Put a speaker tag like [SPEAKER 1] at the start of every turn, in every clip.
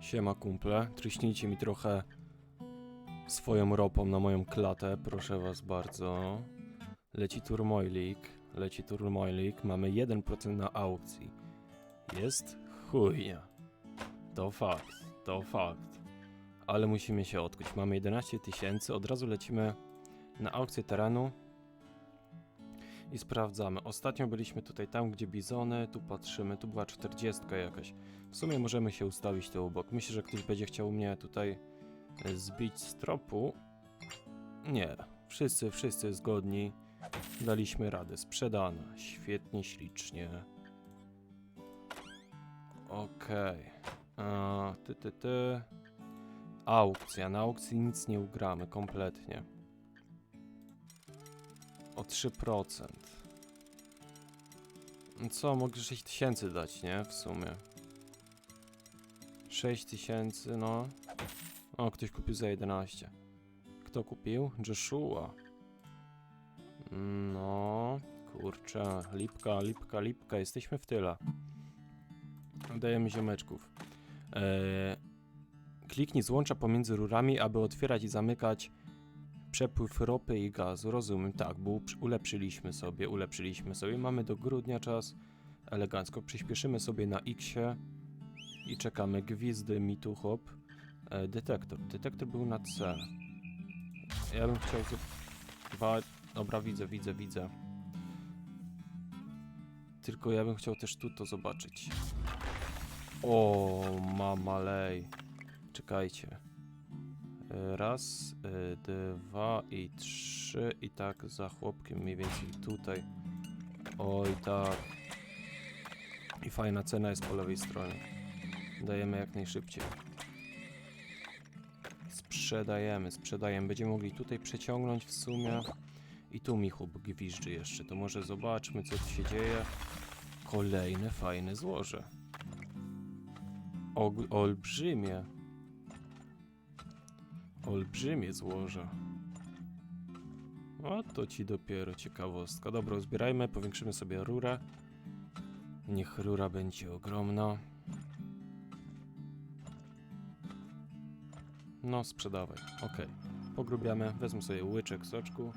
[SPEAKER 1] Siema kumple, tryśnijcie mi trochę swoją ropą na moją klatę, proszę was bardzo. Leci turmoilik, leci turmoilik, mamy 1% na aukcji. Jest chujnia. To fakt, to fakt. Ale musimy się odkuć. Mamy 11 tysięcy, od razu lecimy na aukcję terenu i sprawdzamy. Ostatnio byliśmy tutaj tam, gdzie bizony, tu patrzymy, tu była 40 jakaś. W sumie możemy się ustawić tu obok. Myślę, że ktoś będzie chciał mnie tutaj e, zbić z tropu. Nie, wszyscy, wszyscy zgodni. Daliśmy radę. Sprzedana. Świetnie, ślicznie. Okej. Okay. Ty, ty, ty. Aukcja. Na aukcji nic nie ugramy kompletnie. O 3%. No Co, mogę 6000 dać, nie? W sumie. 6000, no. O, ktoś kupił za 11. Kto kupił? Joshua. No, kurczę, lipka, lipka, lipka, jesteśmy w tyle. Dajemy ziomeczków. Eee, kliknij złącza pomiędzy rurami, aby otwierać i zamykać przepływ ropy i gazu. Rozumiem, tak, bo ulepszyliśmy sobie, ulepszyliśmy sobie. Mamy do grudnia czas. Elegancko. Przyspieszymy sobie na X-ie i czekamy. Gwizdy, mitu, hop. E, detektor. Detektor był na C. Ja bym chciał... Dwa... Dobra, widzę, widzę, widzę. Tylko ja bym chciał też tu to zobaczyć. O, mama lej. Czekajcie. Raz, e, dwa i trzy i tak za chłopkiem mniej więcej tutaj. Oj tak. I fajna cena jest po lewej stronie. Dajemy jak najszybciej. Sprzedajemy, sprzedajemy. Będziemy mogli tutaj przeciągnąć w sumie. I tu mi chłop gwizdży jeszcze. To może zobaczmy co tu się dzieje. Kolejne fajne złoże. Og olbrzymie. Olbrzymie złoże. O, to ci dopiero ciekawostka. Dobra, zbierajmy, powiększymy sobie rurę. Niech rura będzie ogromna. No, sprzedawaj. Ok. Pogrubiamy. Wezmę sobie łyczek soczku.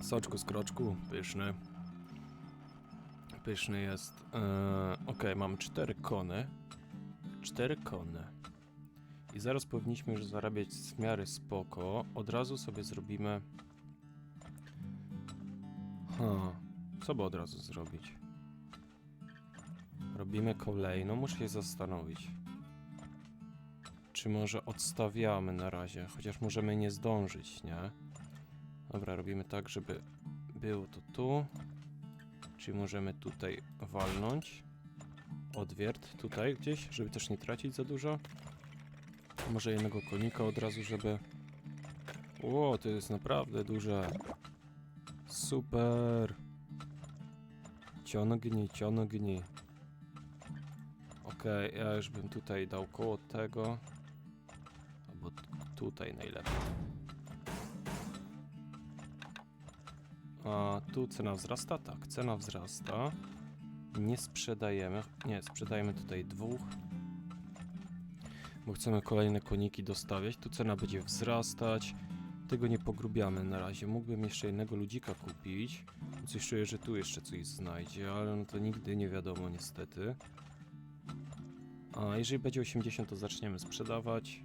[SPEAKER 1] Soczku z kroczku. Pyszny. Pyszny jest. Eee, ok, mam cztery kony. Cztery kony. I zaraz powinniśmy już zarabiać w miarę spoko. Od razu sobie zrobimy... Ha, co by od razu zrobić? Robimy kolejną, muszę się zastanowić. Czy może odstawiamy na razie, chociaż możemy nie zdążyć, nie? Dobra, robimy tak, żeby było to tu. Czyli możemy tutaj walnąć. Odwiert tutaj gdzieś, żeby też nie tracić za dużo. Może jednego konika od razu, żeby... Ło, to jest naprawdę duże. Super. Ciągnij, ciągnij. Okej, ja już bym tutaj dał koło tego. Albo tutaj najlepiej. A tu cena wzrasta? Tak, cena wzrasta. Nie sprzedajemy. Nie, sprzedajemy tutaj dwóch bo chcemy kolejne koniki dostawiać. Tu cena będzie wzrastać. Tego nie pogrubiamy na razie. Mógłbym jeszcze jednego ludzika kupić. Coś czuję, że tu jeszcze coś znajdzie, ale no to nigdy nie wiadomo niestety. A jeżeli będzie 80, to zaczniemy sprzedawać.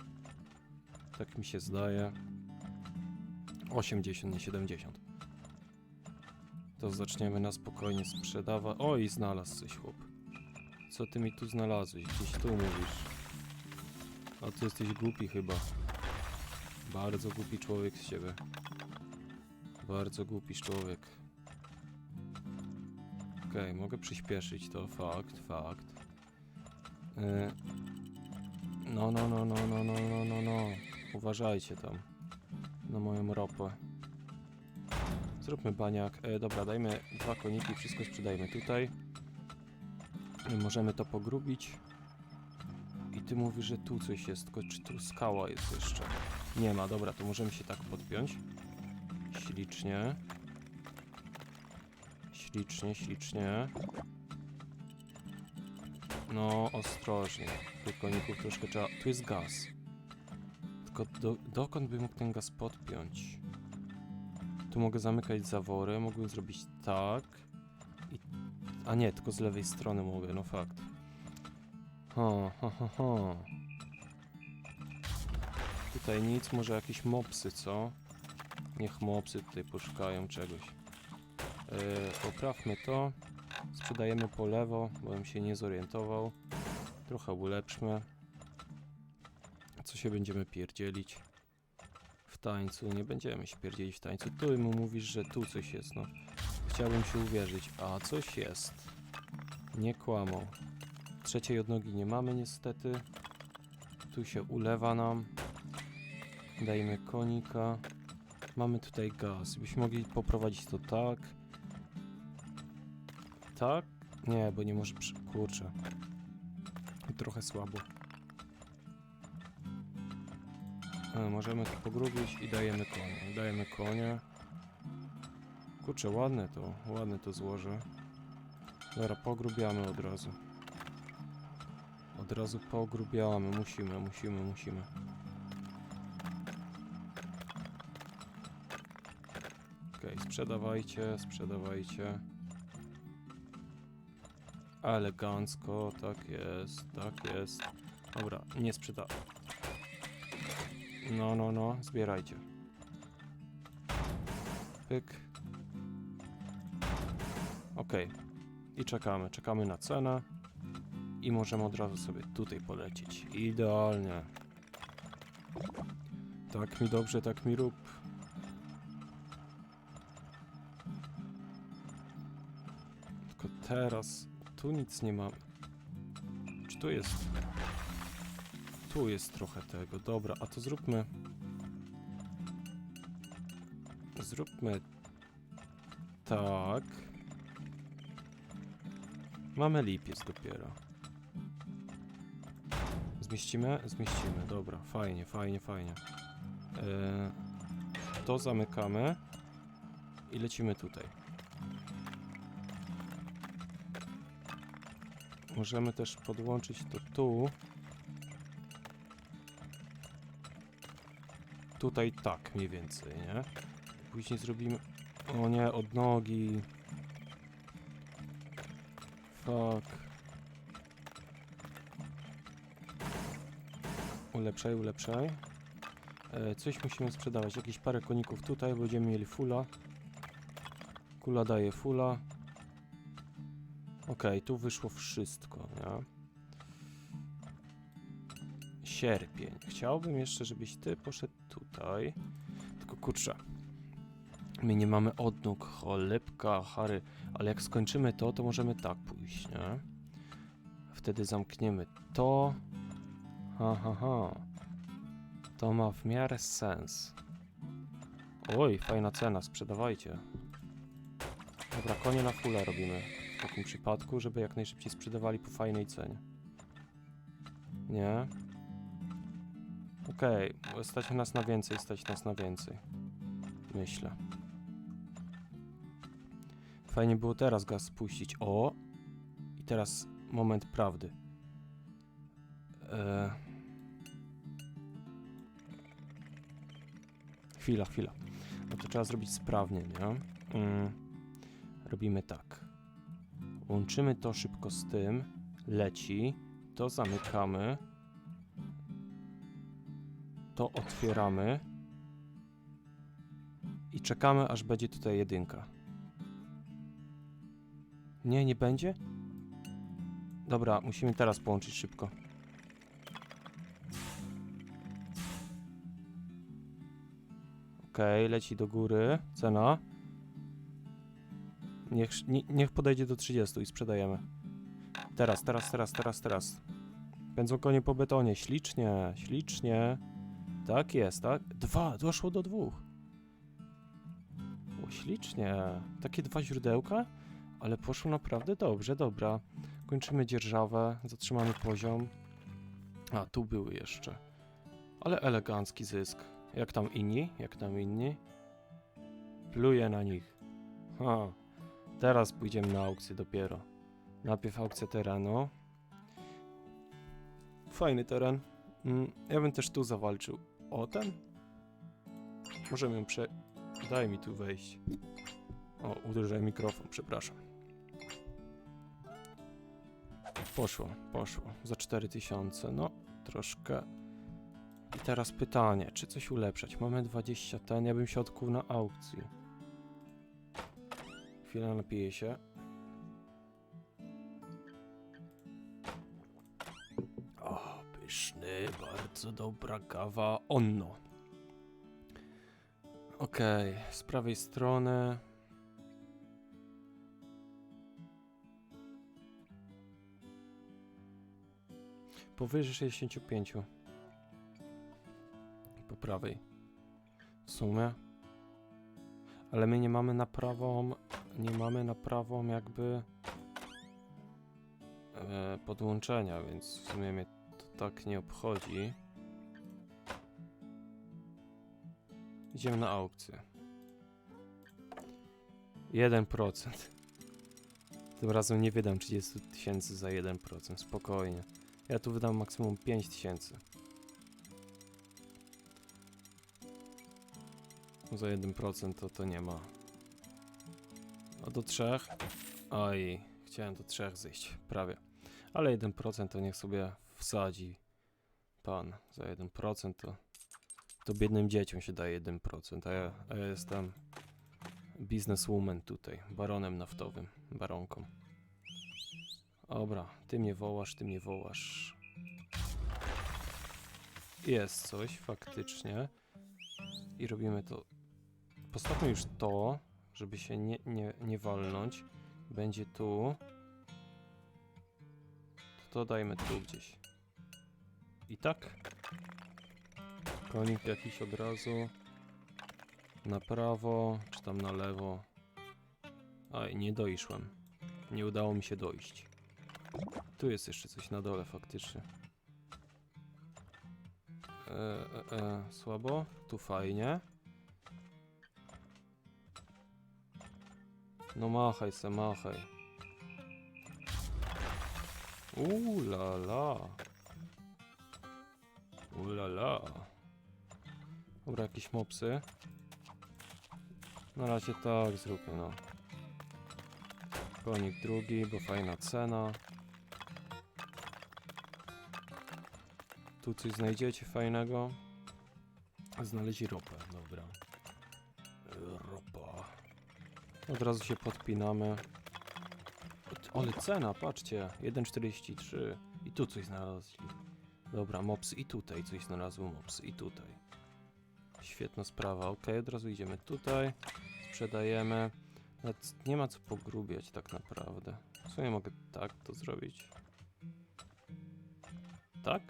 [SPEAKER 1] Tak mi się zdaje. 80, nie 70. To zaczniemy na spokojnie sprzedawać. O, i znalazł coś chłop. Co ty mi tu znalazłeś? Gdzieś tu mówisz. A ty jesteś głupi chyba. Bardzo głupi człowiek z ciebie. Bardzo głupi człowiek. Okej, mogę przyspieszyć to, fakt, fakt. Yy. No, no, no, no, no, no, no, no, no. Uważajcie tam. Na moją ropę. Zróbmy baniak. E, dobra, dajmy dwa koniki, wszystko sprzedajmy tutaj. E, Możemy to pogrubić. Ty mówisz, że tu coś jest, tylko czy tu skała jest jeszcze? Nie ma, dobra, to możemy się tak podpiąć. Ślicznie. Ślicznie, ślicznie. No, ostrożnie. Tych koników troszkę trzeba... Tu jest gaz. Tylko do, dokąd by mógł ten gaz podpiąć? Tu mogę zamykać zawory, mogę zrobić tak. I... A nie, tylko z lewej strony mogę, no fakt. Ha, ha, ha, ha. Tutaj nic, może jakieś mopsy, co? Niech mopsy tutaj poszukają czegoś. Yy, poprawmy to. Sprzedajemy po lewo, bo bym się nie zorientował. Trochę ulepszmy. Co się będziemy pierdzielić? W tańcu, nie będziemy się pierdzielić w tańcu. Tu mu mówisz, że tu coś jest, no. Chciałbym się uwierzyć, a coś jest. Nie kłamał. Trzeciej odnogi nie mamy niestety. Tu się ulewa nam. Dajmy konika. Mamy tutaj gaz. Byśmy mogli poprowadzić to tak. Tak? Nie, bo nie może przy... Kurczę. Trochę słabo. E, możemy to pogrubić i dajemy konie. Dajemy konie. Kurczę, ładne to. Ładne to złoże. Dobra, pogrubiamy od razu. Od razu pogrubiamy. Musimy, musimy, musimy. Okej, sprzedawajcie, sprzedawajcie. Elegancko, tak jest, tak jest. Dobra, nie sprzeda. No, no, no, zbierajcie. Pyk. Okej. I czekamy, czekamy na cenę. I możemy od razu sobie tutaj polecieć. Idealnie. Tak mi dobrze, tak mi rób. Tylko teraz tu nic nie ma. Czy tu jest? Tu jest trochę tego. Dobra, a to zróbmy. Zróbmy tak. Mamy lipiec dopiero. Zmieścimy? Zmieścimy. Dobra, fajnie, fajnie, fajnie. Eee, to zamykamy i lecimy tutaj. Możemy też podłączyć to tu. Tutaj tak mniej więcej, nie? Później zrobimy... O nie, od nogi. Fuck. Ulepszaj, ulepszaj. E, coś musimy sprzedawać. Jakieś parę koników tutaj, będziemy mieli fula. Kula daje fula. Okej, tu wyszło wszystko, nie? Sierpień. Chciałbym jeszcze, żebyś ty poszedł tutaj. Tylko kurczę. My nie mamy odnóg, cholebka, Harry, ale jak skończymy to, to możemy tak pójść, nie? Wtedy zamkniemy to. Ha, ha. To ma w miarę sens. Oj, fajna cena, sprzedawajcie. Dobra, konie na fulla robimy w takim przypadku, żeby jak najszybciej sprzedawali po fajnej cenie. Nie? Okej, okay. stać nas na więcej, stać nas na więcej. Myślę. Fajnie było teraz gaz spuścić. O! I teraz moment prawdy. Eee... Chwila, chwila. No to trzeba zrobić sprawnie, nie? Mm. Robimy tak. Łączymy to szybko z tym. Leci. To zamykamy. To otwieramy. I czekamy, aż będzie tutaj jedynka. Nie, nie będzie? Dobra, musimy teraz połączyć szybko. Okej, okay, leci do góry. Cena. Niech, nie, niech podejdzie do 30 i sprzedajemy. Teraz, teraz, teraz, teraz, teraz. Pędzą konie po betonie. Ślicznie, ślicznie. Tak jest, tak? Dwa, doszło do dwóch. O, ślicznie. Takie dwa źródełka? Ale poszło naprawdę dobrze, dobra. Kończymy dzierżawę, zatrzymamy poziom. A, tu były jeszcze. Ale elegancki zysk. Jak tam inni? Jak tam inni? Pluję na nich. Ha. Teraz pójdziemy na aukcję dopiero. Najpierw aukcja terenu. Fajny teren. Mm, ja bym też tu zawalczył. O, ten? Możemy ją prze... Daj mi tu wejść. O, uderzyłem mikrofon, przepraszam. Poszło, poszło. Za 4000, no troszkę. I teraz pytanie, czy coś ulepszać? Mamy 20 ten, ja bym się odkuł na aukcji. Chwila, napiję się. O, pyszny, bardzo dobra kawa. Onno. Okej, z prawej strony. Powyżej 65. Prawej. W sumie. Ale my nie mamy na prawą. Nie mamy na prawą jakby. E, podłączenia, więc w sumie mnie to tak nie obchodzi. Idziemy na aukcję. 1%. Tym razem nie wydam 30 tysięcy za 1%, spokojnie. Ja tu wydam maksimum 5 tysięcy. Za 1% to, to nie ma. A do 3? Oj, chciałem do 3 zejść, prawie. Ale 1% to niech sobie wsadzi pan. Za 1% to, to biednym dzieciom się daje 1%, a ja, a ja jestem bizneswoman tutaj, baronem naftowym, baronką. Dobra, ty mnie wołasz, ty mnie wołasz. Jest coś, faktycznie. I robimy to. Postawmy już to, żeby się nie, nie, nie walnąć. Będzie tu. To, to dajmy tu gdzieś. I tak. Konik jakiś od razu. Na prawo, czy tam na lewo. Aj, nie doiszłem. Nie udało mi się dojść. Tu jest jeszcze coś na dole faktycznie. E, e, e, słabo. Tu fajnie. No machaj se, machaj. Uuu la la. Uuu la la. Dobra, jakieś mopsy. Na razie tak zróbmy, no. Konik drugi, bo fajna cena. Tu coś znajdziecie fajnego. Znaleźli ropę, dobra. Od razu się podpinamy. Ale cena, patrzcie. 1,43. I tu coś znaleźli. Dobra, mops i tutaj coś znalazły mops i tutaj. Świetna sprawa. Ok, od razu idziemy tutaj. Sprzedajemy. Nawet nie ma co pogrubiać tak naprawdę. W sumie mogę tak to zrobić. Tak?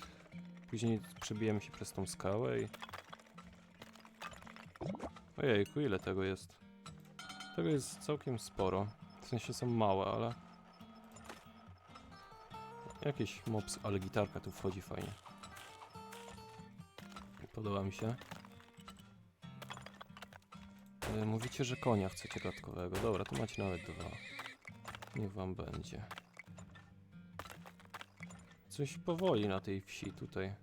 [SPEAKER 1] Później przebijemy się przez tą skałę i... Ojejku, ile tego jest? Tego jest całkiem sporo. W sensie są małe, ale... Jakiś mops, ale gitarka tu wchodzi fajnie. Podoba mi się. E, Mówicie, że konia chcecie dodatkowego. Dobra, tu macie nawet dwa. Niech wam będzie. Coś powoli na tej wsi tutaj.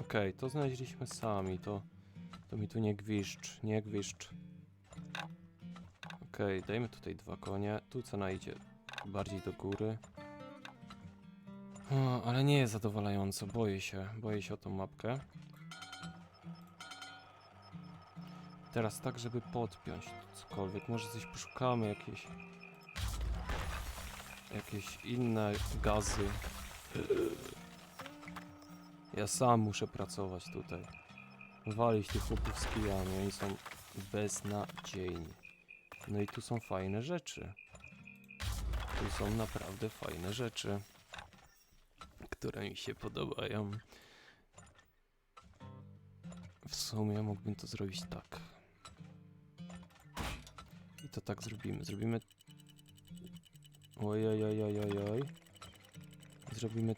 [SPEAKER 1] Okej, to znaleźliśmy sami, to, to mi tu nie gwiszcz, nie gwiszcz. Okej, dajmy tutaj dwa konie. Tu cena idzie bardziej do góry. O, ale nie jest zadowalająco, boję się, boję się o tą mapkę. Teraz tak, żeby podpiąć cokolwiek, może coś poszukamy, jakieś... Jakieś inne gazy. Ja sam muszę pracować tutaj. Walić tych chłopów z kijami, oni są beznadziejni. No i tu są fajne rzeczy. Tu są naprawdę fajne rzeczy, które mi się podobają. W sumie mógłbym to zrobić tak. I to tak zrobimy. Zrobimy... Oj, oj, oj, oj, oj, oj. Zrobimy...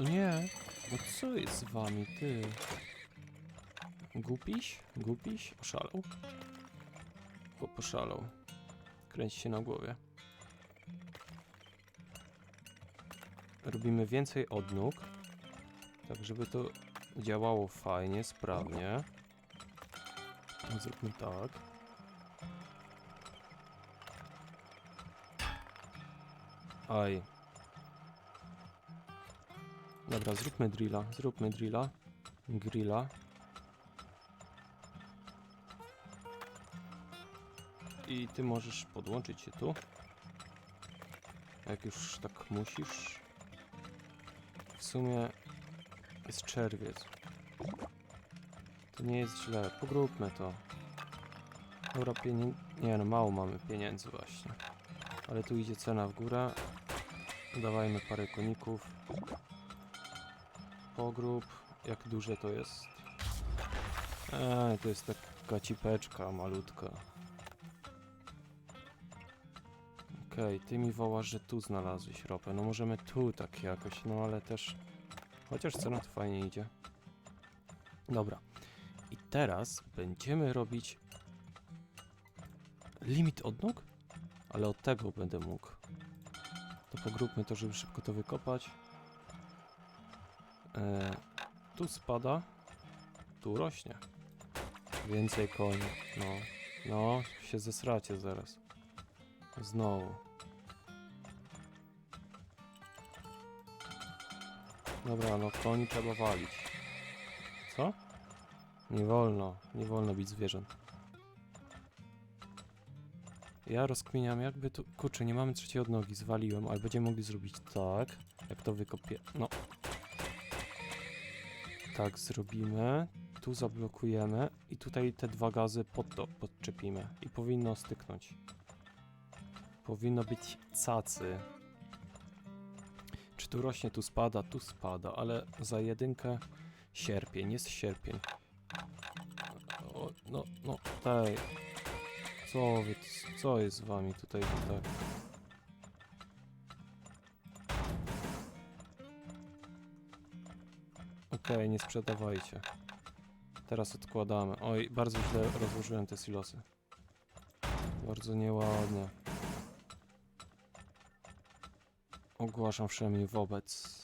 [SPEAKER 1] Nie! No co jest z wami, ty? Głupiś? Głupiś? Oszalał? Chłop poszalał. Kręci się na głowie. robimy więcej odnóg, tak żeby to działało fajnie, sprawnie. Zróbmy tak. Aj. Dobra, zróbmy drilla, zróbmy drilla. Grilla. I ty możesz podłączyć się tu. Jak już tak musisz. W sumie jest czerwiec. To nie jest źle. Pogróbmy to. Dobra, pieniędzy... Nie no, mało mamy pieniędzy właśnie. Ale tu idzie cena w górę. Dawajmy parę koników. Pogrób. Jak duże to jest? Eee, to jest taka cipeczka malutka. Okej, ty mi wołasz, że tu znalazłeś ropę. No możemy tu tak jakoś, no ale też... Chociaż cena to fajnie idzie. Dobra. I teraz będziemy robić... Limit odnóg? Ale od tego będę mógł. To pogróbmy to, żeby szybko to wykopać. E, tu spada, tu rośnie. Więcej koni. No, no, się zesracie zaraz. Znowu. Dobra, no koni trzeba walić. Co? Nie wolno, nie wolno bić zwierząt. Ja rozkminiam jakby tu... Kurczę, nie mamy trzeciej odnogi, zwaliłem, ale będziemy mogli zrobić tak. Jak to wykopię... No. Tak zrobimy. Tu zablokujemy i tutaj te dwa gazy pod to podczepimy. I powinno styknąć. Powinno być cacy. Czy tu rośnie, tu spada, tu spada, ale za jedynkę sierpień, jest sierpień. O, no, no, daj. Co co jest z wami tutaj, tak? Okej, nie sprzedawajcie. Teraz odkładamy. Oj, bardzo źle rozłożyłem te silosy. Bardzo nieładnie. Ogłaszam wszemi wobec,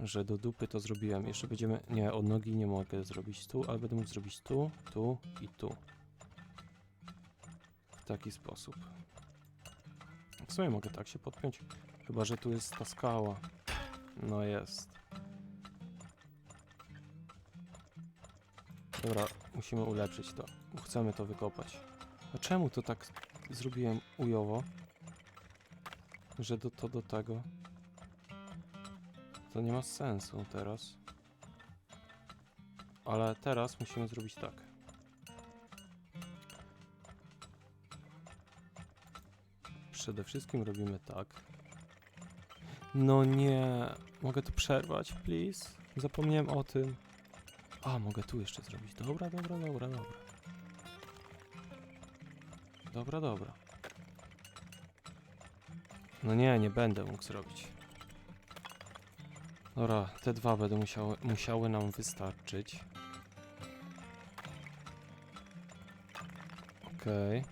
[SPEAKER 1] że do dupy to zrobiłem. Jeszcze będziemy... Nie, od nogi nie mogę zrobić tu, ale będę mógł zrobić tu, tu i tu. W taki sposób. W sumie mogę tak się podpiąć. Chyba, że tu jest ta skała. No jest. Dobra, musimy ulepszyć to. Chcemy to wykopać. A czemu to tak zrobiłem ujowo? Że do, to do tego. To nie ma sensu teraz. Ale teraz musimy zrobić tak. Przede wszystkim robimy tak. No nie. Mogę to przerwać, please? Zapomniałem o tym. A, mogę tu jeszcze zrobić. Dobra, dobra, dobra, dobra. Dobra, dobra. No nie, nie będę mógł zrobić. Dobra, te dwa będą musiały, musiały nam wystarczyć. Okej.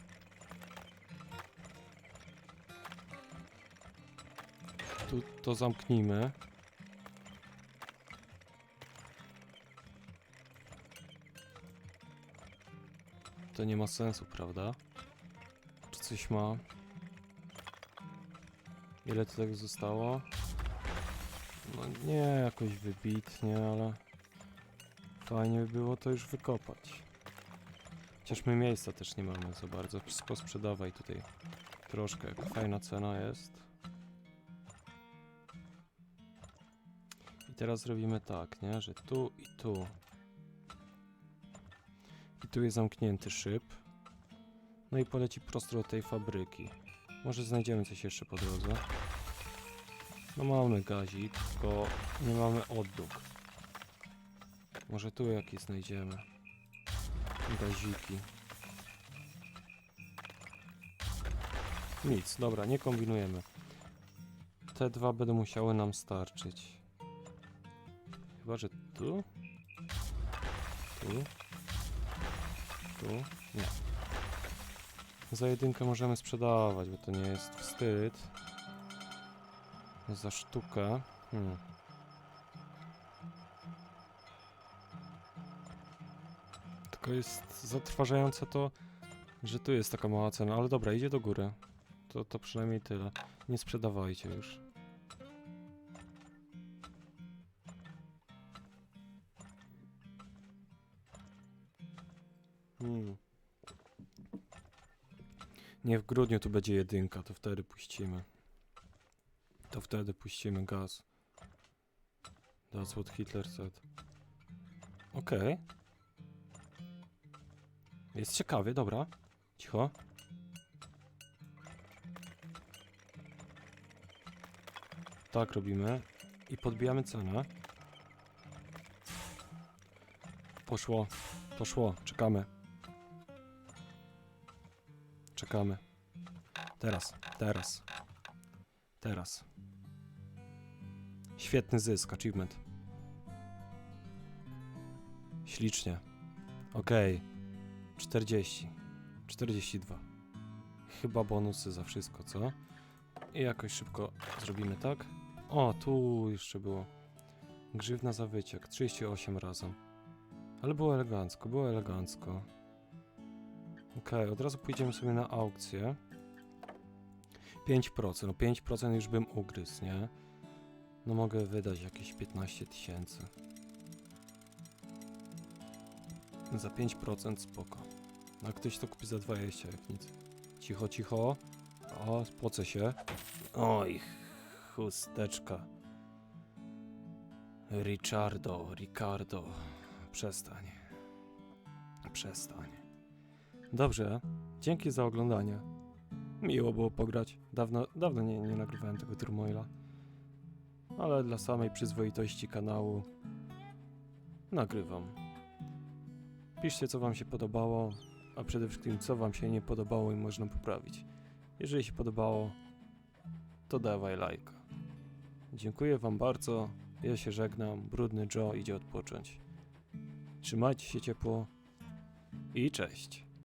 [SPEAKER 1] Tu to zamknijmy. To nie ma sensu, prawda? Czy coś ma? Ile to tak zostało? No nie jakoś wybitnie, ale fajnie by było to już wykopać. Chociaż my miejsca też nie mamy za bardzo. Posprzedawaj tutaj troszkę, jak fajna cena jest. I teraz zrobimy tak, nie? Że tu i tu. I tu jest zamknięty szyb. No i poleci prosto do tej fabryki. Może znajdziemy coś jeszcze po drodze. No mamy gazik, tylko nie mamy oddóg. Może tu jakieś znajdziemy. Gaziki. Nic, dobra, nie kombinujemy. Te dwa będą musiały nam starczyć. Chyba, że tu? Tu? Tu? Nie. Za jedynkę możemy sprzedawać, bo to nie jest wstyd. Za sztukę. Hmm. Tylko jest zatrważające to, że tu jest taka mała cena, ale dobra, idzie do góry. To, to przynajmniej tyle. Nie sprzedawajcie już. Hmm. Nie, w grudniu tu będzie jedynka, to wtedy puścimy. To wtedy puścimy gaz. That's what Hitler said. Okej. Jest ciekawie, dobra. Cicho. Tak robimy. I podbijamy cenę. Poszło. Poszło. Czekamy. Czekamy. Teraz. Teraz. Teraz. Świetny zysk. Achievement. Ślicznie. Okej. 40. 42. Chyba bonusy za wszystko, co? I jakoś szybko zrobimy tak. O, tu jeszcze było. Grzywna za wyciek. 38 razem. Ale było elegancko, było elegancko. Okej, od razu pójdziemy sobie na aukcję. 5%. No 5% już bym ugryzł, nie? No mogę wydać jakieś 15 tysięcy. Za 5% spoko. A ktoś to kupi za 20 jak nic. Cicho, cicho. O, spocę się. Oj, chusteczka. Richardo, Ricardo. Przestań. Przestań. Dobrze, dzięki za oglądanie. Miło było pograć. Dawno, dawno nie, nie nagrywałem tego turmoila. Ale dla samej przyzwoitości kanału nagrywam. Piszcie, co Wam się podobało, a przede wszystkim, co Wam się nie podobało i można poprawić. Jeżeli się podobało, to dawaj lajka. Dziękuję Wam bardzo. Ja się żegnam. Brudny Joe idzie odpocząć. Trzymajcie się ciepło i cześć.